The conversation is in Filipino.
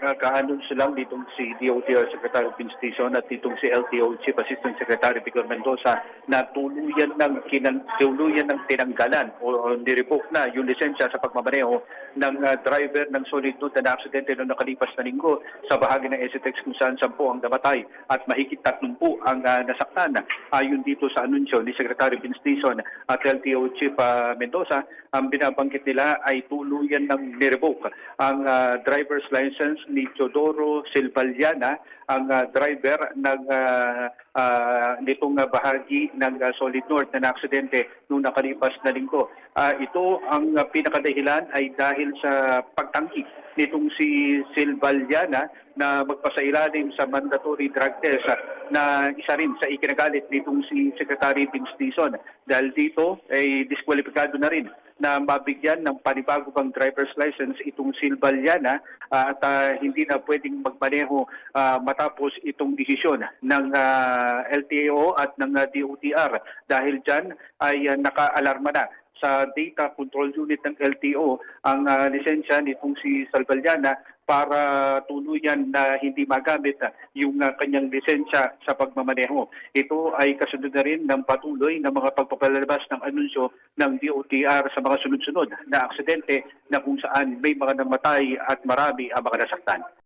Kaanunsyo lang ditong si DOTR Secretary of Station at ditong si LTO Chief Assistant Secretary Victor Mendoza na tuluyan ng kinan, tuluyan ng tinanggalan o nirevoke na yung lisensya sa pagmamaneho ng ah, driver ng solid note na aksidente noong nakalipas na linggo sa bahagi ng STX kung saan sampu ang namatay at mahigit 30 ang ah, nasaktan. Ayon dito sa anunsyo ni Secretary of Station at LTO Chief ah, Mendoza, ang binabanggit nila ay tuluyan ng nirevoke ang ah, driver's license ni Teodoro Silvaliana, ang ah, driver ng ah, ah, nitong ah, bahagi ng ah, Solid North na naaksidente noong nakalipas na linggo. Ah, ito ang ah, pinakadahilan ay dahil sa pagtangki nitong si Silvaliana na magpasailalim sa mandatory drug test na isa rin sa ikinagalit nitong si Secretary Vince Dizon. Dahil dito ay diskwalipikado na rin na mabigyan ng panibago pang driver's license itong Silvaliana ah, at ah, hindi na pwedeng magmaneho ah, matapos itong desisyon ng ah, LTO at ng ah, DOTR dahil dyan ay ah, naka-alarma na sa data control unit ng LTO ang ah, lisensya nitong si Salvaliana para tuluyan na hindi magamit ah, yung ah, kanyang lisensya sa pagmamaneho. Ito ay kasunod na rin ng patuloy ng mga pagpapalabas ng anunsyo ng DOTR sa mga sunod-sunod na aksidente na kung saan may mga namatay at marami ang mga nasaktan.